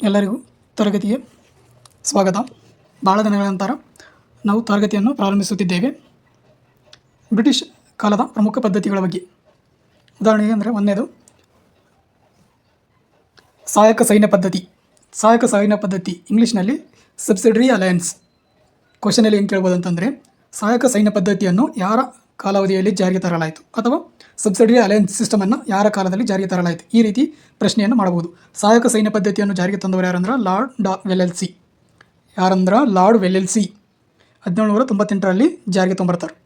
ಎಲ್ಲರಿಗೂ ತರಗತಿಗೆ ಸ್ವಾಗತ. ಭಾಳ ದಿನಗಳ ನಂತರ ನಾವು ತರಗತಿಯನ್ನು ಪ್ರಾರಂಭಿಸುತ್ತಿದ್ದೇವೆ. ಬ್ರಿಟಿಷ್ ಕಾಲದ ಪ್ರಮುಖ ಪದ್ಧತಿಗಳ ಬಗ್ಗೆ. ಉದಾಹರಣೆಗೆ ಅಂದರೆ ಒಂದನೇದು ಸಹಾಯಕ ಸೈನ್ಯ ಪದ್ಧತಿ. ಸಹಾಯಕ ಸೈನ್ಯ ಪದ್ಧತಿ ಇಂಗ್ಲೀಷ್ನಲ್ಲಿ ಸಬ್ಸಿಡರಿ ಅಲಯನ್ಸ್. ಕ್ವಶನಲ್ಲಿ ಏನು ಕೇಳ್ಬೋದು ಅಂತಂದರೆ ಸಹಾಯಕ ಸೈನ್ಯ ಪದ್ಧತಿಯನ್ನು ಯಾರ ಕಾಲಾವಧಿಯಲ್ಲಿ ಜಾರಿಗೆ ತರಲಾಯಿತು ಅಥವಾ ಸಬ್ಸಿಡಿ ಅಲಯನ್ಸ್ ಸಿಸ್ಟಮನ್ನು ಯಾರ ಕಾಲದಲ್ಲಿ ಜಾರಿಗೆ ತರಲಾಯಿತು? ಈ ರೀತಿ ಪ್ರಶ್ನೆಯನ್ನು ಮಾಡಬಹುದು. ಸಹಾಯಕ ಸೈನ್ಯ ಪದ್ಧತಿಯನ್ನು ಜಾರಿಗೆ ತಂದವರು ಯಾರಂದ್ರೆ? ಲಾರ್ಡ್ ಡಾ ವೆಲ್ಎಲ್ ಸಿ ಯಾರಂದ್ರೆ? ಲಾರ್ಡ್ ವೆಲ್ಎಲ್ ಸಿ ಹದಿನೇಳುನೂರ ತೊಂಬತ್ತೆಂಟರಲ್ಲಿ ಜಾರಿಗೆ ತೊಂಬರ್ತಾರೆ.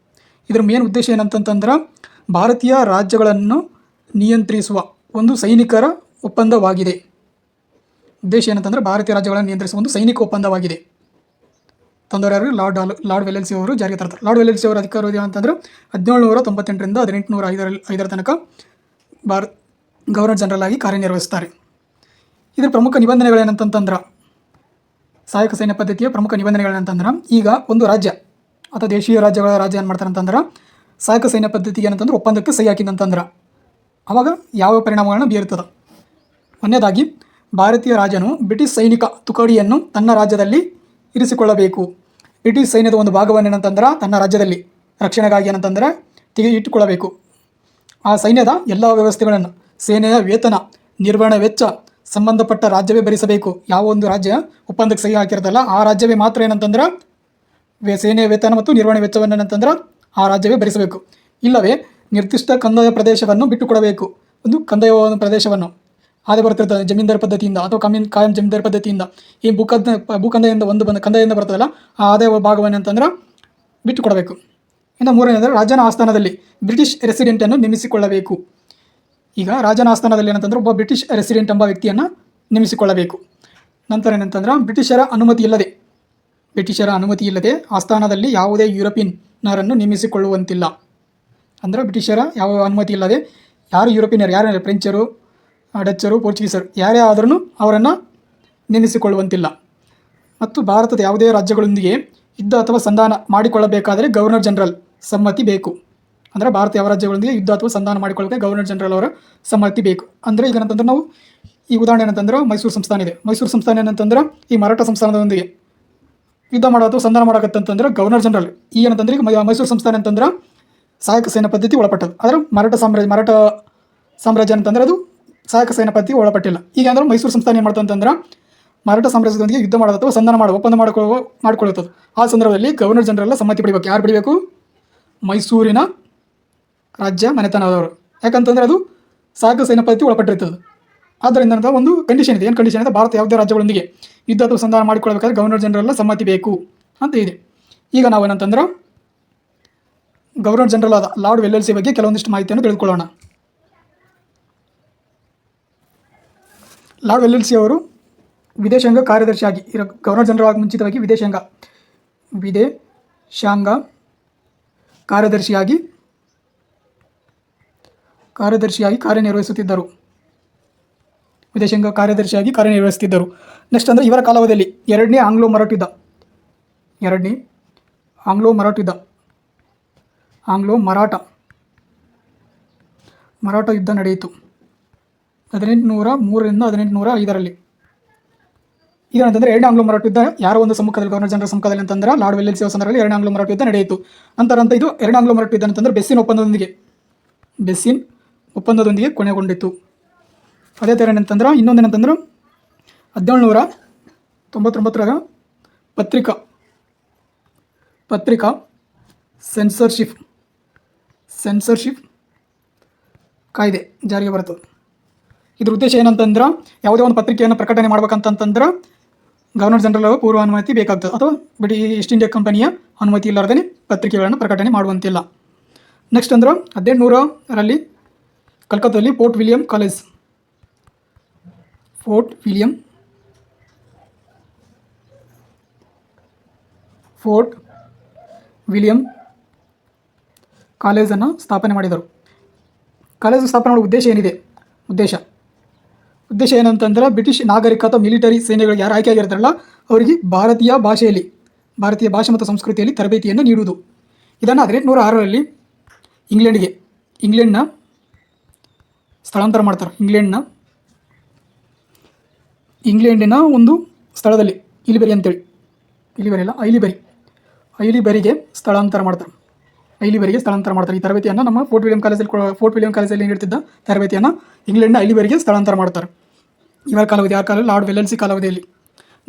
ಇದರ ಮೇನ್ ಉದ್ದೇಶ ಏನಂತಂತಂದ್ರೆ, ಭಾರತೀಯ ರಾಜ್ಯಗಳನ್ನು ನಿಯಂತ್ರಿಸುವ ಒಂದು ಸೈನಿಕರ ಒಪ್ಪಂದವಾಗಿದೆ. ಉದ್ದೇಶ ಏನಂತಂದ್ರೆ, ಭಾರತೀಯ ರಾಜ್ಯಗಳನ್ನು ನಿಯಂತ್ರಿಸುವ ಒಂದು ಸೈನಿಕ ಒಪ್ಪಂದವಾಗಿದೆ. ತಂದವರು ಲಾರ್ಡ್ ಡಾಲ್ ಲಾರ್ಡ್ ವೆಲೆನ್ಸಿ ಅವರು ಜಾರಿಗೆ ತರ್ತಾರೆ. ಲಾರ್ಡ್ ವೆಲೆನ್ಸಿ ಅವರ ಅಂತಂದ್ರೆ ಹದಿನೇಳುನೂರ ತೊಂಬತ್ತೆಂಟರಿಂದ ಹದಿನೆಂಟುನೂರ ಐದರಲ್ಲಿ ಐದರ ತನಕ ಭಾರ ಗವರ್ನರ್ ಜನರಲ್ ಆಗಿ ಕಾರ್ಯನಿರ್ವಹಿಸ್ತಾರೆ. ಇದರ ಪ್ರಮುಖ ನಿಬಂಧನೆಗಳೇನಂತಂತಂದ್ರೆ ಸಹಾಯಕ ಸೈನ್ಯ ಪದ್ಧತಿಯ ಪ್ರಮುಖ ನಿಬಂಧನೆಗಳೇನಂತಂದ್ರೆ ಈಗ ಒಂದು ರಾಜ್ಯ, ಅಥವಾ ದೇಶೀಯ ರಾಜ್ಯಗಳ ರಾಜ್ಯ ಏನು ಮಾಡ್ತಾರೆ ಅಂತಂದ್ರೆ, ಸಹಾಯಕ ಸೈನ್ಯ ಪದ್ಧತಿಗೆ ಏನಂತಂದ್ರೆ ಒಪ್ಪಂದಕ್ಕೆ ಸಹಿ ಹಾಕಿದಂತಂದ್ರೆ ಅವಾಗ ಯಾವ ಪರಿಣಾಮಗಳನ್ನು ಬೀರುತ್ತದೆ? ಒಂದನೇದಾಗಿ ಭಾರತೀಯ ರಾಜನು ಬ್ರಿಟಿಷ್ ಸೈನಿಕ ತುಕಡಿಯನ್ನು ತನ್ನ ರಾಜ್ಯದಲ್ಲಿ ಇರಿಸಿಕೊಳ್ಳಬೇಕು. ಬ್ರಿಟಿಷ್ ಸೈನ್ಯದ ಒಂದು ಭಾಗವನ್ನು ಏನಂತಂದ್ರೆ, ತನ್ನ ರಾಜ್ಯದಲ್ಲಿ ರಕ್ಷಣೆಗಾಗಿ ಏನಂತಂದ್ರೆ ತೆಗೆ ಇಟ್ಟುಕೊಳ್ಳಬೇಕು. ಆ ಸೈನ್ಯದ ಎಲ್ಲ ವ್ಯವಸ್ಥೆಗಳನ್ನು, ಸೇನೆಯ ವೇತನ, ನಿರ್ವಹಣೆ ವೆಚ್ಚ, ಸಂಬಂಧಪಟ್ಟ ರಾಜ್ಯವೇ ಭರಿಸಬೇಕು. ಯಾವ ಒಂದು ರಾಜ್ಯ ಒಪ್ಪಂದಕ್ಕೆ ಸಹಿ ಹಾಕಿರ್ತಲ್ಲ ಆ ರಾಜ್ಯವೇ ಮಾತ್ರ ಏನಂತಂದ್ರೆ, ವೇ, ಸೇನೆಯ ವೇತನ ಮತ್ತು ನಿರ್ವಹಣೆ ವೆಚ್ಚವನ್ನು ಏನಂತಂದ್ರೆ, ಆ ರಾಜ್ಯವೇ ಭರಿಸಬೇಕು. ಇಲ್ಲವೇ, ನಿರ್ದಿಷ್ಟ ಕಂದಾಯ ಪ್ರದೇಶವನ್ನು ಬಿಟ್ಟುಕೊಡಬೇಕು. ಒಂದು ಕಂದಾಯ ಪ್ರದೇಶವನ್ನು. ಆದಾಯ ಬರ್ತಿರ್ತದೆ ಜಮೀನ್ದಾರ ಪದ್ಧತಿಯಿಂದ ಅಥವಾ ಕಮೀನ್, ಕಾಯಂ ಜಮೀನ್ದಾರ ಪದ್ಧತಿಯಿಂದ ಈ ಭೂಕಂದ ಭೂಕಂದಾಯದಿಂದ ಒಂದು ಬಂದ ಕಂದಾಯದಿಂದ ಬರ್ತದಲ್ಲ ಆ ಆದಾಯ ಭಾಗವನ್ನು ಅಂತಂದ್ರೆ ಬಿಟ್ಟು ಕೊಡಬೇಕು ಇನ್ನು ಮೂರನೇ ಅಂದರೆ ರಾಜನ ಆಸ್ಥಾನದಲ್ಲಿ ಬ್ರಿಟಿಷ್ ರೆಸಿಡೆಂಟನ್ನು ನೇಮಿಸಿಕೊಳ್ಳಬೇಕು. ಈಗ ರಾಜನ ಆಸ್ಥಾನದಲ್ಲಿ ಏನಂತಂದ್ರೆ ಒಬ್ಬ ಬ್ರಿಟಿಷ್ ರೆಸಿಡೆಂಟ್ ಎಂಬ ವ್ಯಕ್ತಿಯನ್ನು ನೇಮಿಸಿಕೊಳ್ಳಬೇಕು. ನಂತರ ಏನಂತಂದ್ರೆ ಬ್ರಿಟಿಷರ ಅನುಮತಿ ಇಲ್ಲದೆ, ಬ್ರಿಟಿಷರ ಅನುಮತಿ ಇಲ್ಲದೆ ಆಸ್ಥಾನದಲ್ಲಿ ಯಾವುದೇ ಯುರೋಪಿಯನ್ನರನ್ನು ನೇಮಿಸಿಕೊಳ್ಳುವಂತಿಲ್ಲ. ಅಂದರೆ ಬ್ರಿಟಿಷರ ಯಾವ ಅನುಮತಿ ಇಲ್ಲದೆ ಯಾರು ಯುರೋಪಿಯನ್ನರು ಯಾರು ಫ್ರೆಂಚರು ಡಚ್ಚರು ಪೋರ್ಚುಗೀಸರು, ಯಾರೇ ಆದರೂ ಅವರನ್ನು ನೆನೆಸಿಕೊಳ್ಳುವಂತಿಲ್ಲ. ಮತ್ತು ಭಾರತದ ಯಾವುದೇ ರಾಜ್ಯಗಳೊಂದಿಗೆ ಯುದ್ಧ ಅಥವಾ ಸಂಧಾನ ಮಾಡಿಕೊಳ್ಳಬೇಕಾದರೆ ಗವರ್ನರ್ ಜನರಲ್ ಸಮ್ಮತಿ ಬೇಕು. ಅಂದರೆ ಭಾರತ ಯಾವ ರಾಜ್ಯಗಳೊಂದಿಗೆ ಯುದ್ಧ ಅಥವಾ ಸಂಧಾನ ಮಾಡಿಕೊಳ್ಳೋಕೆ ಗವರ್ನರ್ ಜನರಲ್ ಅವರ ಸಮ್ಮತಿ ಬೇಕು. ಅಂದರೆ ಈಗ ಏನಂತಂದ್ರೆ ನಾವು ಈ ಉದಾಹರಣೆ ಏನಂತಂದ್ರೆ ಮೈಸೂರು ಸಂಸ್ಥಾನ ಇದೆ. ಮೈಸೂರು ಸಂಸ್ಥಾನ ಏನಂತಂದ್ರೆ ಈ ಮರಾಠ ಸಂಸ್ಥಾನದೊಂದಿಗೆ ಯುದ್ಧ ಮಾಡೋ ಅಥವಾ ಸಂಧಾನ ಮಾಡಕತ್ತಂತಂದ್ರೆ ಗವರ್ನರ್ ಜನರಲ್. ಈ ಏನಂತಂದ್ರೆ ಈಗ ಮೈಸೂರು ಸಂಸ್ಥಾನ ಅಂತಂದ್ರೆ ಸಹಾಯಕ ಸೇನಾ ಪದ್ಧತಿ ಒಳಪಟ್ಟದ್ದು. ಆದರೆ ಮರಾಠ ಸಾಮ್ರಾಜ್ಯ ಮರಾಠ ಸಾಮ್ರಾಜ್ಯ ಅಂತಂದ್ರೆ ಅದು ಸಹಾಯಕ ಸೇನಾಪತಿ ಒಳಪಟ್ಟಿಲ್ಲ ಈಗ ಅಂದ್ರೆ ಮೈಸೂರು ಸಂಸ್ಥಾನ ಏನು ಮಾಡ್ತಂತಂದ್ರೆ ಮರಾಠ ಸಾಮ್ರಾಜ್ಯದೊಂದಿಗೆ ಯುದ್ಧ ಮಾಡೋದು ಅಥವಾ ಸಂಧಾನ ಮಾಡುವ, ಒಪ್ಪಂದ ಮಾಡಿಕೊಳ್ಳುವ ಮಾಡಿಕೊಳ್ಳುತ್ತದೆ ಆ ಸಂದರ್ಭದಲ್ಲಿ ಗವರ್ನರ್ ಜನರಲ್ ಸಮ್ಮತಿ ಪಡಿಬೇಕು. ಯಾರು ಪಡಿಬೇಕು? ಮೈಸೂರಿನ ರಾಜ್ಯ ಮನೆತನದವರು. ಯಾಕಂತಂದ್ರೆ ಅದು ಸಹಾಯಕ ಸೇನಾಪತಿ ಒಳಪಟ್ಟಿರ್ತದೆ ಆದ್ದರಿಂದ ಒಂದು ಕಂಡೀಷನ್ ಇದೆ. ಏನು ಕಂಡೀಷನ್ ಇದೆ? ಭಾರತ ಯಾವುದೇ ರಾಜ್ಯಗಳೊಂದಿಗೆ ಯುದ್ಧ ಅಥವಾ ಸಂಧಾನ ಮಾಡಿಕೊಳ್ಳಬೇಕಾದ್ರೆ ಗವರ್ನರ್ ಜನರಲ್ಲ ಸಮ್ಮತಿ ಬೇಕು ಅಂತ ಇದೆ. ಈಗ ನಾವು ಏನಂತಂದ್ರೆ ಗವರ್ನರ್ ಜನರಲ್ ಆದ ಲಾರ್ಡ್ ವೆಲ್ಲೆಲ್ಸಿ ಬಗ್ಗೆ ಕೆಲವೊಂದಿಷ್ಟು ಮಾಹಿತಿಯನ್ನು ತಿಳಿದುಕೊಳ್ಳೋಣ. ಲಾರ್ಡ್ ಸಿ ಅವರು ವಿದೇಶಾಂಗ ಕಾರ್ಯದರ್ಶಿಯಾಗಿ ಇರೋ ಗವರ್ನರ್ ಜನರಲ್ ಆಗಿ ಮುಂಚಿತವಾಗಿ ವಿದೇಶಾಂಗ ವಿದೇಶಾಂಗ ಕಾರ್ಯದರ್ಶಿಯಾಗಿ ಕಾರ್ಯದರ್ಶಿಯಾಗಿ ಕಾರ್ಯನಿರ್ವಹಿಸುತ್ತಿದ್ದರು. ವಿದೇಶಾಂಗ ಕಾರ್ಯದರ್ಶಿಯಾಗಿ ಕಾರ್ಯನಿರ್ವಹಿಸುತ್ತಿದ್ದರು. ನೆಕ್ಸ್ಟ್ ಅಂದರೆ ಇವರ ಕಾಲಾವಧಿಯಲ್ಲಿ ಎರಡನೇ ಆಂಗ್ಲೋ ಮರಾಠ ಯುದ್ಧ. ಎರಡನೇ ಆಂಗ್ಲೋ ಮರಾಠ ಯುದ್ಧ. ಆಂಗ್ಲೋ ಮರಾಠ ಮರಾಠ ಯುದ್ಧ ನಡೆಯಿತು. ಹದಿನೆಂಟುನೂರ ಮೂರರಿಂದ ಹದಿನೆಂಟುನೂರ ಐದರಲ್ಲಿ. ಇದೇನಂತಂದ್ರೆ ಎರಡನೇ ಆಂಗ್ಲೋ ಮರಾಠ ಯುದ್ಧ ಯಾರೋ ಒಂದು ಸಮ್ಮುಖದಲ್ಲಿ ಗವರ್ನರ್ ಜನರಲ್ ಸಮ್ಮುಖದಲ್ಲಿ ಅಂತಂದ್ರೆ ಲಾರ್ಡ್ ವೆಲ್ಲೆಲ್ ಸಂದರ್ಭದಲ್ಲಿ ಎರಡನೇ ಆಂಗ್ಲೋ ಮರಾಠ ಯುದ್ಧ ನಡೆಯಿತು. ನಂತರ ಅಂತ ಇದು ಎರಡನೇ ಆಂಗ್ಲೋ ಮರಾಠ ಯುದ್ಧ ಅಂತಂದ್ರೆ ಬೆಸ್ಸಿನ ಒಪ್ಪಂದದೊಂದಿಗೆ. ಬೆಸ್ಸಿನ್ ಒಪ್ಪಂದದೊಂದಿಗೆ ಕೊನೆಗೊಂಡಿತ್ತು ಅದೇ ಥರ ಏನಂತಂದ್ರೆ ಇನ್ನೊಂದೇನಂತಂದ್ರೆ ಹದಿನೇಳುನೂರ ತೊಂಬತ್ತೊಂಬತ್ತರಾಗ ಪತ್ರಿಕಾ ಪತ್ರಿಕಾ ಸೆನ್ಸರ್ಶಿಪ್ ಸೆನ್ಸರ್ಶಿಪ್ ಕಾಯ್ದೆ ಜಾರಿಗೆ ಬರ್ತದೆ ಇದ್ರ ಉದ್ದೇಶ ಏನಂತಂದ್ರೆ ಯಾವುದೇ ಒಂದು ಪತ್ರಿಕೆಯನ್ನು ಪ್ರಕಟಣೆ ಮಾಡ್ಬೇಕಂತಂತಂದ್ರೆ ಗವರ್ನರ್ ಜನರಲ್ ಪೂರ್ವ ಅನುಮತಿ ಬೇಕಾಗ್ತದೆ. ಅಥವಾ ಬಿಡಿ ಈಸ್ಟ್ ಇಂಡಿಯಾ ಕಂಪನಿಯ ಅನುಮತಿ ಇಲ್ಲಾರ್ದೇ ಪತ್ರಿಕೆಗಳನ್ನು ಪ್ರಕಟಣೆ ಮಾಡುವಂತಿಲ್ಲ. ನೆಕ್ಸ್ಟ್ ಅಂದ್ರೆ ಹದಿನೆಂಟುನೂರರಲ್ಲಿ ಕಲ್ಕತ್ತಾದಲ್ಲಿ fort William college. Fort William fort William ಕಾಲೇಜನ್ನು ಸ್ಥಾಪನೆ ಮಾಡಿದರು. ಕಾಲೇಜು ಸ್ಥಾಪನೆ ಮಾಡುವ ಉದ್ದೇಶ ಏನಿದೆ? ಉದ್ದೇಶ. ಉದ್ದೇಶ ಏನಂತಂದ್ರೆ ಬ್ರಿಟಿಷ್ ನಾಗರಿಕ ಅಥವಾ ಮಿಲಿಟರಿ ಸೇನೆಗಳಿಗೆ ಯಾರು ಆಯ್ಕೆ ಆಗಿರ್ತಾರಲ್ಲ, ಅವರಿಗೆ ಭಾರತೀಯ ಭಾಷೆಯಲ್ಲಿ, ಭಾರತೀಯ ಭಾಷೆ ಮತ್ತು ಸಂಸ್ಕೃತಿಯಲ್ಲಿ ತರಬೇತಿಯನ್ನು ನೀಡುವುದು. ಇದನ್ನು ಹದಿನೆಂಟುನೂರ ಆರರಲ್ಲಿ ಇಂಗ್ಲೆಂಡ್ಗೆ, ಇಂಗ್ಲೆಂಡ್ನ ಸ್ಥಳಾಂತರ ಮಾಡ್ತಾರೆ. ಇಂಗ್ಲೆಂಡ್ನ, ಇಂಗ್ಲೆಂಡಿನ ಒಂದು ಸ್ಥಳದಲ್ಲಿ, ಇಲಿಬೆರಿ ಅಂತೇಳಿ. ಇಲಿಬೆರಿ ಅಲ್ಲ, ಐಲಿಬೆರಿ. ಐಲಿಬೆರಿಗೆ ಸ್ಥಳಾಂತರ ಮಾಡ್ತಾರೆ. ಐಲಿಬೆರಿಗೆ ಸ್ಥಳಾಂತರ ಮಾಡ್ತಾರೆ. ಈ ತರಬೇತಿಯನ್ನು ನಮ್ಮ ಫೋರ್ಟ್ ವಿಲಿಯಂ ಕಾಲೇಜಲ್ಲಿ ಫೋರ್ಟ್ ವಿಲಿಯಂ ಕಾಲೇಜಲ್ಲಿ ನೀಡ್ತಿದ್ದ ತರಬೇತಿಯನ್ನು ಇಂಗ್ಲೆಂಡ್ನ ಐಲಿಬೆರಿಗೆ ಸ್ಥಳಾಂತರ ಮಾಡ್ತಾರೆ. ಇವರ ಕಾಲಾವಧಿ ಯಾರ ಕಾಲ ಲಾರ್ಡ್ ವೆಲ್ಲೆಲ್ಸಿ ಕಾಲಾವಧಿಯಲ್ಲಿ.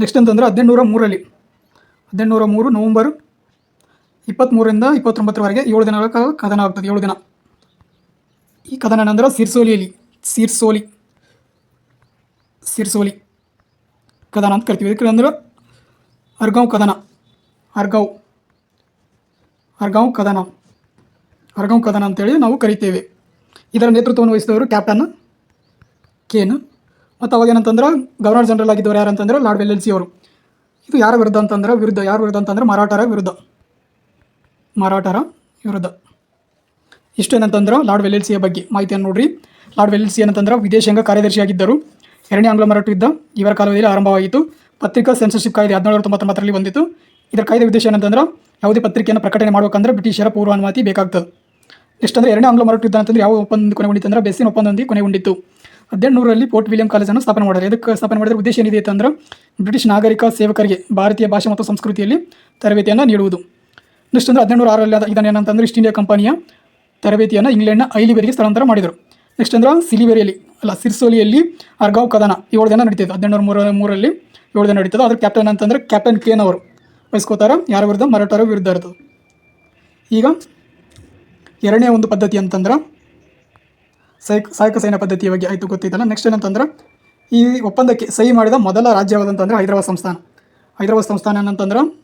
ನೆಕ್ಸ್ಟ್ ಅಂತಂದ್ರೆ ಹದಿನೆಂಟುನೂರ ಮೂರರಲ್ಲಿ ಹದಿನೆಂಟುನೂರ ಮೂರು ನವಂಬರ್ ಇಪ್ಪತ್ತ್ಮೂರರಿಂದ ಇಪ್ಪತ್ತೊಂಬತ್ತರವರೆಗೆ ಏಳು ದಿನಗಳ ಕಾಲ ಕದನ ಆಗ್ತದೆ, ಏಳು ದಿನ. ಈ ಕದನ ನಂತರ ಸಿರ್ಸೋಲಿಯಲ್ಲಿ, ಸಿರ್ಸೋಲಿ ಸಿರ್ಸೋಲಿ ಕದನ ಅಂತ ಕರಿತೀವಿ. ಇದಕ್ಕೆ ಅಂದ್ರೆ ಅರ್ಗಾಂವ್ ಕದನ, ಅರ್ಗಾವ್, ಅರ್ಗಾಂವ್ ಕದನ ಅರ್ಗಾಂವ್ ಕದನ ಅಂತೇಳಿ ನಾವು ಕರಿತೇವೆ. ಇದರ ನೇತೃತ್ವವನ್ನು ವಹಿಸಿದವರು ಕ್ಯಾಪ್ಟನ್ ಕೇನ್ ಮತ್ತು ಅವಾಗ ಏನಂತಂದ್ರೆ ಗವರ್ನರ್ ಜನರಲ್ ಆಗಿದ್ದವರು ಯಾರು ಅಂತಂದ್ರೆ ಲಾರ್ಡ್ ಸಿ ಅವರು. ಇದು ಯಾರ ವಿರುದ್ಧ ಅಂತಂದ್ರೆ ವಿರುದ್ಧ, ಯಾರ ವಿರುದ್ಧ ಅಂತಂದ್ರೆ ಮರಾಠರ ವಿರುದ್ಧ. ಮರಾಠರ ವಿರುದ್ಧ. ಇಷ್ಟು ಏನಂತಂದ್ರೆ ಲಾರ್ಡ್ ವೆಲ್ಲೆಲ್ಸಿಯ ಬಗ್ಗೆ ಮಾಹಿತಿಯನ್ನು ನೋಡ್ರಿ. ಲಾರ್ಡ್ ವೆಲ್ಲೆಲ್ಸಿ ಏನಂತಂದ್ರೆ ವಿದೇಶಾಂಗ ಕಾರ್ಯದರ್ಶಿಯಾಗಿದ್ದರು. ಎರಡನೇ ಆಂಗ್ಲ ಮರಾಠ ಯುದ್ಧ ಇವರ ಕಾಲದಲ್ಲಿ ಆರಂಭವಾಯಿತು ಪತ್ರಿಕಾ ಸೆನ್ಸರ್ಶಿಪ್ ಕಾಯ್ದೆ ಹದಿನೇಳು ತೊಂಬತ್ತೊಂಬತ್ತರಲ್ಲಿ ಬಂದಿತ್ತು. ಇದರ ಕಾಯ್ದೆ ಉದ್ದೇಶ ಏನಂತಂದ್ರೆ ಯಾವುದೇ ಪತ್ರಿಕೆಯನ್ನು ಪ್ರಕಟಣೆ ಮಾಡಬೇಕಂದ್ರೆ ಬ್ರಿಟಿಷರ ಪೂರ್ವ ಅನುಮತಿ ಬೇಕಾಗ್ತದೆ. ಅಂದರೆ ಎರಡನೇ ಆಂಗ್ಲ ಮರಾಠ ಯುದ್ಧ ಅಂತಂದ್ರೆ ಯಾವ ಒಪ್ಪಂದ ಕೊನೆಗೊಂಡಿತ್ತು ಅಂದ್ರೆ ಬೆಸ್ಸಿನ ಒಪ್ಪಂದೊಂದಿ ಕೊನೆಗೊಂಡಿತ್ತು ಹದಿನೆಂಟುನೂರಲ್ಲಿ ಪೋರ್ಟ್ ವಿಲಿಯಂ ಕಾಲೇಜನ್ನು ಸ್ಥಾಪನೆ ಮಾಡಿದ್ದಾರೆ. ಇದಕ್ಕೆ ಸ್ಥಾಪನೆ ಮಾಡಿದ ಉದ್ದೇಶ ಏನಿದೆ ಅಂತಂದ್ರೆ ಬ್ರಿಟಿಷ್ ನಾಗರಿಕ ಸೇವಕರಿಗೆ ಭಾರತೀಯ ಭಾಷೆ ಮತ್ತು ಸಂಸ್ಕೃತಿಯಲ್ಲಿ ತರಬೇತಿಯನ್ನು ನೀಡುವುದು. ನೆಕ್ಸ್ಟ್ ಅಂದರೆ ಹದಿನೆಂಟುನೂರ ಆರಲ್ಲಿ ಇದನ್ನು ಏನಂತಂದ್ರೆ ಈಸ್ಟ್ ಇಂಡಿಯಾ ಕಂಪನಿಯ ತರಬೇತಿಯನ್ನು ಇಂಗ್ಲೆಂಡ್ನ ಐಲಿವೇರಿಗೆ ಸ್ಥಳಾಂತರ ಮಾಡಿದರು. ನೆಕ್ಸ್ಟ್ ಅಂದ್ರೆ ಸಿಲಿವೇರಿಯಲ್ಲಿ ಅಲ್ಲ ಸಿರ್ಸೋಲಿಯಲ್ಲಿ ಅರ್ಗಾವ್ ಕದನ ಏಳು ಜನ ನಡೀತಿದೆ ಹದಿನೆಂಟು ಮೂರ ಮೂರಲ್ಲಿ ಏಳು ದಿನ ನಡೀತದೆ ಅದ್ರ ಕ್ಯಾಪ್ಟನ್ ಅಂತಂದ್ರೆ ಕ್ಯಾಪ್ಟನ್ ಕೇನ್ ಅವರು. ವಹಿಸ್ಕೋತಾರ ಯಾರ ವಿರುದ್ಧ ಮರಾಠರ ವಿರುದ್ಧ ಇರ್ತದೆ ಈಗ ಎರಡನೇ ಒಂದು ಪದ್ಧತಿ ಅಂತಂದ್ರೆ ಸೈಕ್ ಸಾಯಕ ಸೈನ್ಯ ಪದ್ಧತಿಯ ಬಗ್ಗೆ ಆಯಿತು ಗೊತ್ತಿದ್ದಲ್ಲ ನೆಕ್ಸ್ಟ್ ಏನಂತಂದ್ರೆ, ಈ ಒಪ್ಪಂದಕ್ಕೆ ಸಹಿ ಮಾಡಿದ ಮೊದಲ ರಾಜ್ಯವಾದಂತಂದ್ರೆ ಹೈದರಾಬಾದ್ ಸಂಸ್ಥಾನ. ಹೈದರಾಬಾದ್ ಸಂಸ್ಥಾನ ಏನಂತಂದ್ರೆ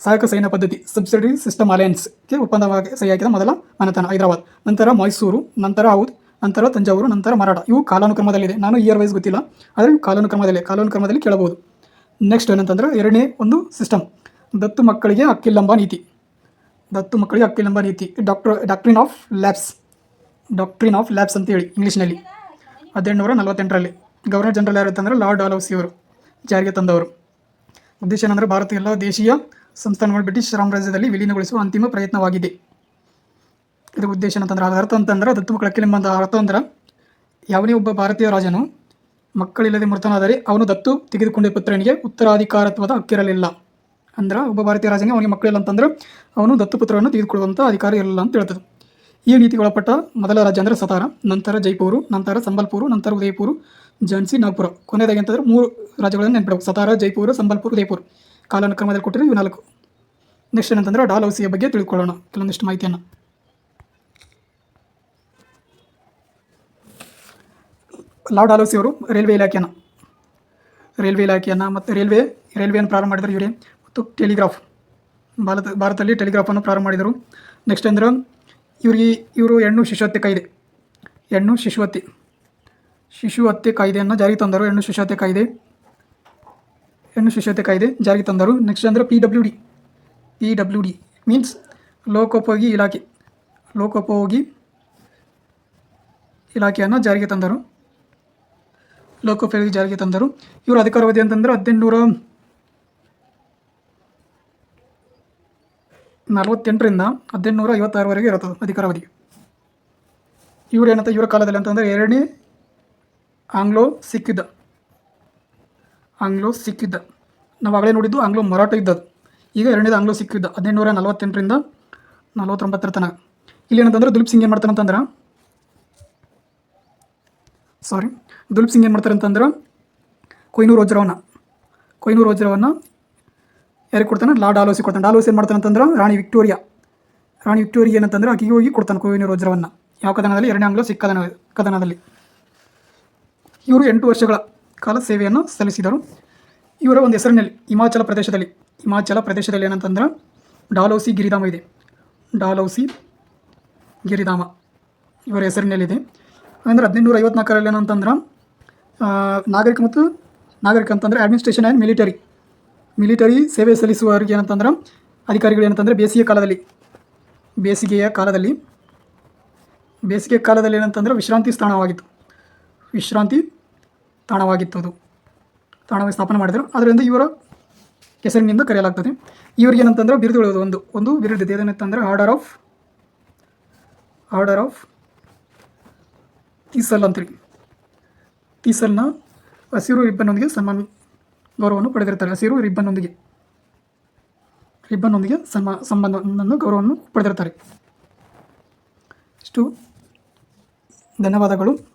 ಸಹಾಯಕ ಸೈನ್ಯ ಪದ್ಧತಿ ಸಬ್ಸಿಡಿ ಸಿಸ್ಟಮ್ ಅಲಯನ್ಸ್ಗೆ ಒಪ್ಪಂದವಾಗಿ ಸಹಿ ಹಾಕಿದ ಮೊದಲ ಮನೆತನ, ಹೈದರಾಬಾದ್. ನಂತರ ಮೈಸೂರು, ನಂತರ ಹೌದ್, ನಂತರ ತಂಜಾವೂರು, ನಂತರ ಮರಾಠ. ಇವು ಕಾಲಾನುಕ್ರಮದಲ್ಲಿದೆ. ನಾನು ಇಯರ್ ವೈಸ್ ಗೊತ್ತಿಲ್ಲ. ಆದರೆ ಕಾಲಾನುಕ್ರಮದಲ್ಲೇ, ಕಾಲಾನುಕ್ರಮದಲ್ಲಿ ಕೇಳಬಹುದು. ನೆಕ್ಸ್ಟ್ ಏನಂತಂದ್ರೆ, ಎರಡನೇ ಒಂದು ಸಿಸ್ಟಮ್ ದತ್ತು ಮಕ್ಕಳಿಗೆ ಅಕ್ಕಿಲಂಬ ನೀತಿ. ದತ್ತು ಮಕ್ಕಳಿಗೆ ಅಕ್ಕಿಲಂಬ ನೀತಿ. Doctor doctrine of lapse doctrine of lapse ಅಂತ ಹೇಳಿ ಇಂಗ್ಲೀಷ್ನಲ್ಲಿ. ಹದಿನೆಂಟುನೂರ ನಲವತ್ತೆಂಟರಲ್ಲಿ ಗವರ್ನರ್ ಜನರಲ್ ಯಾರು ಅಂತಂದ್ರೆ ಲಾರ್ಡ್ ಆಲೌಸಿ ಅವರು, ಜಾರಿಗೆ ತಂದವರು. ಉದ್ದೇಶ ಏನಂದರೆ ಭಾರತ ಎಲ್ಲ ದೇಶೀಯ ಸಂಸ್ಥಾನಗಳು ಬ್ರಿಟಿಷ್ ಸಾಮ್ರಾಜ್ಯದಲ್ಲಿ ವಿಲೀನಗೊಳಿಸುವ ಅಂತಿಮ ಪ್ರಯತ್ನವಾಗಿದೆ. ಇದರ ಉದ್ದೇಶ ಏನಂತಂದ್ರೆ ಅದರ ಅರ್ಥ ಅಂತಂದ್ರೆ ದತ್ತು ಕೆಲೆಂಬ ಅರ್ಥ ಅಂದ್ರೆ ಯಾವನೇ ಒಬ್ಬ ಭಾರತೀಯ ರಾಜನು ಮಕ್ಕಳಿಲ್ಲದೆ ಮೃತನಾದರೆ ಅವನು ದತ್ತು ತೆಗೆದುಕೊಂಡ ಪುತ್ರನಿಗೆ ಉತ್ತರಾಧಿಕಾರತ್ವದ ಹಕ್ಕಿರಲಿಲ್ಲ. ಅಂದ್ರೆ ಒಬ್ಬ ಭಾರತೀಯ ರಾಜನಿಗೆ ಅವನಿಗೆ ಮಕ್ಕಳಿಲ್ಲ ಅಂತಂದ್ರೆ ಅವನು ದತ್ತು ಪುತ್ರವನ್ನು ತೆಗೆದುಕೊಳ್ಳುವಂಥ ಅಧಿಕಾರ ಇರಲಿಲ್ಲ ಅಂತ ಹೇಳ್ತದೆ. ಈ ನೀತಿಗೆ ಒಳಪಟ್ಟ ಮೊದಲ ರಾಜ್ಯ ಅಂದರೆ ಸತಾರ, ನಂತರ ಜೈಪುರು, ನಂತರ ಸಂಬಲ್ಪುರು, ನಂತರ ಉದಯಪುರ, ಝಾನ್ಸಿ, ನಾಗ್ಪುರ. ಕೊನೆಯದಾಗಿ ಅಂತಂದ್ರೆ ಮೂರು ರಾಜ್ಯಗಳನ್ನು ನೆನಪಿಡಬೇಕು. ಸತಾರ, ಜೈಪುರ, ಸಂಬಲ್ಪುರ, ಉದಯಪುರ. ಕಾಲಾನುಕ್ರಮದಲ್ಲಿ ಕೊಟ್ಟಿರೋ ಇವು ನಾಲ್ಕು. ನೆಕ್ಸ್ಟ್ ಏನಂತಂದ್ರೆ ಡಾಲ್ ಬಗ್ಗೆ ತಿಳ್ಕೊಳ್ಳೋಣ. ಕೆಲವೊಂದಿಷ್ಟು ಮಾಹಿತಿಯನ್ನು. ಲಾರ್ಡ್ ಆಲೋಸಿ ಅವರು ರೈಲ್ವೆ ಇಲಾಖೆಯನ್ನು. ರೈಲ್ವೆ ಇಲಾಖೆಯನ್ನು ಮತ್ತು ರೈಲ್ವೆ, ರೈಲ್ವೆಯನ್ನು ಪ್ರಾರಂಭ ಮಾಡಿದರು ಇವರೇ. ಮತ್ತು ಟೆಲಿಗ್ರಾಫ್. ಭಾರತ, ಭಾರತದಲ್ಲಿ ಟೆಲಿಗ್ರಾಫನ್ನು ಪ್ರಾರಂಭ ಮಾಡಿದರು. ನೆಕ್ಸ್ಟ್ ಅಂದ್ರೆ ಇವರಿಗೆ ಇವರು ಹೆಣ್ಣು ಶಿಶುಹತ್ಯೆ ಕಾಯ್ದೆ. ಹೆಣ್ಣು ಶಿಶುಹತ್ಯೆ. ಶಿಶು ಹತ್ಯೆ ಕಾಯ್ದೆಯನ್ನು ಜಾರಿಗೆ ತಂದರು ಹೆಣ್ಣು ಶಿಶು ಹತ್ಯೆ ಕಾಯ್ದೆ. ಹೆಣ್ಣು ಶಿಶು ಹತ್ಯೆ ಕಾಯ್ದೆ ಜಾರಿಗೆ ತಂದರು. ನೆಕ್ಸ್ಟ್ ಅಂದರೆ P W D P W D means ಲೋಕೋಪಯೋಗಿ ಇಲಾಖೆ. ಲೋಕೋಪಯೋಗಿ ಇಲಾಖೆಯನ್ನು ಜಾರಿಗೆ ತಂದರು. ಲೋಕೋಪಯೋಗಿ ಜಾರಿಗೆ ತಂದರು. ಇವರು ಅಧಿಕಾರವಾದಿ ಅಂತಂದ್ರೆ ಹದಿನೆಂಟುನೂರ ನಲವತ್ತೆಂಟರಿಂದ ಹದಿನೆಂಟುನೂರ ಐವತ್ತಾರವರೆಗೆ ಇರುತ್ತದೆ ಅಧಿಕಾರಾವಧಿ ಇವರು ಏನಂತ ಇವರ ಕಾಲದಲ್ಲಿ ಅಂತಂದರೆ ಎರಡನೇ ಆಂಗ್ಲೋ ಯುದ್ಧ ಆಂಗ್ಲೋ ಸಿಕ್ಕಿದ್ದ. ನಾವು ಆಗಲೇ ನೋಡಿದ್ದು ಆಂಗ್ಲೋ ಮರಾಠ ಇದ್ದದ್ದು. ಈಗ ಎರಡನೇದು ಆಂಗ್ಲೋ ಸಿಕ್ಕಿದ್ದ. ಯುದ್ಧ ಹದಿನೆಂಟುನೂರ ನಲವತ್ತೆಂಟರಿಂದ ನಲವತ್ತೊಂಬತ್ತರ ತನಕ. ಇಲ್ಲಿ ಏನಂತಂದ್ರೆ ದುಲೀಪ್ ಸಿಂಗ್ ಏನು ಮಾಡ್ತಾನೆ ಅಂತಂದ್ರೆ ಸಾರಿ ದುಲೀಪ್ ಸಿಂಗ್ ಏನು ಮಾಡ್ತಾರೆ ಅಂತಂದ್ರೆ ಕೊಯ್ನೂರು ವಜ್ರವನ್ನು ಕೊಯ್ನೂರು ವಜ್ರವನ್ನು ಯಾರಿಗೆ ಕೊಡ್ತಾನೆ? ಲಾ ಡಾಲೋಸಿ ಕೊಡ್ತಾನೆ. ಡಾಲೋಸಿ ಏನು ಮಾಡ್ತಾನೆ ಅಂತಂದ್ರೆ ರಾಣಿ ವಿಕ್ಟೋರಿಯಾ. ರಾಣಿ ವಿಕ್ಟೋರಿಯಾ ಏನಂತಂದ್ರೆ ಆಕೆಗೆ ಹೋಗಿ ಕೊಡ್ತಾನೆ ಕೋವಿನ ವಜ್ರವನ್ನು ಯಾವ ಕದನದಲ್ಲಿ? ಎರಡನೇ ಆಂಗ್ಲೋ ಸಿಖ್ ಕದನ ಕದನದಲ್ಲಿ. ಇವರು ಎಂಟು ವರ್ಷಗಳ ಕಾಲ ಸೇವೆಯನ್ನು ಸಲ್ಲಿಸಿದರು. ಇವರ ಒಂದು ಹೆಸರಿನಲ್ಲಿ ಹಿಮಾಚಲ ಪ್ರದೇಶದಲ್ಲಿ ಹಿಮಾಚಲ ಪ್ರದೇಶದಲ್ಲಿ ಏನಂತಂದ್ರೆ ಡಾಲೌಸಿ ಗಿರಿಧಾಮ ಇದೆ. ಡಾಲೌಸಿ ಗಿರಿಧಾಮ. ಇವರ ಹೆಸರಿನಲ್ಲಿದೆ. ಅಂದರೆ ಹದಿನೆಂಟುನೂರ ಐವತ್ನಾಲ್ಕರಲ್ಲಿ ಏನಂತಂದ್ರೆ ನಾಗರಿಕ ಮತ್ತು ನಾಗರಿಕ ಅಂತಂದರೆ ಅಡ್ಮಿನಿಸ್ಟ್ರೇಷನ್ ಆ್ಯಂಡ್ ಮಿಲಿಟರಿ ಮಿಲಿಟರಿ ಸೇವೆ ಸಲ್ಲಿಸುವವರಿಗೆ ಏನಂತಂದ್ರೆ, ಅಧಿಕಾರಿಗಳು ಏನಂತಂದರೆ, ಬೇಸಿಗೆ ಕಾಲದಲ್ಲಿ, ಬೇಸಿಗೆಯ ಕಾಲದಲ್ಲಿ, ಬೇಸಿಗೆ ಕಾಲದಲ್ಲಿ ಏನಂತಂದ್ರೆ ವಿಶ್ರಾಂತಿ ಸ್ಥಾನವಾಗಿತ್ತು. ವಿಶ್ರಾಂತಿ ತಾಣವಾಗಿತ್ತು ಅದು. ತಾಣವಾಗಿ ಸ್ಥಾಪನೆ ಮಾಡಿದರು. ಅದರಿಂದ ಇವರ ಹೆಸರಿನಿಂದ ಕರೆಯಲಾಗ್ತದೆ. ಇವರಿಗೆ ಏನಂತಂದ್ರೆ ಬಿರುದುಗಳು ಒಂದು ಒಂದು ಬಿರುದಿದೆ. ಏನಂತಂದ್ರೆ order of order of thistle ಅಂತೇಳಿ ತೀಸಲ್ನ ಹಸಿರು ಇಬ್ಬನೊಂದಿಗೆ ಸನ್ಮಾನ ಗೌರವವನ್ನು ಪಡೆದಿರ್ತಾರೆ ಹಸಿರು ರಿಬ್ಬನ್ನೊಂದಿಗೆ. ರಿಬ್ಬನ್ನೊಂದಿಗೆ ಸನ್ಮಾ ಸಂಬಂಧವನ್ನು ಗೌರವವನ್ನು ಪಡೆದಿರ್ತಾರೆ ಇಷ್ಟು ಧನ್ಯವಾದಗಳು.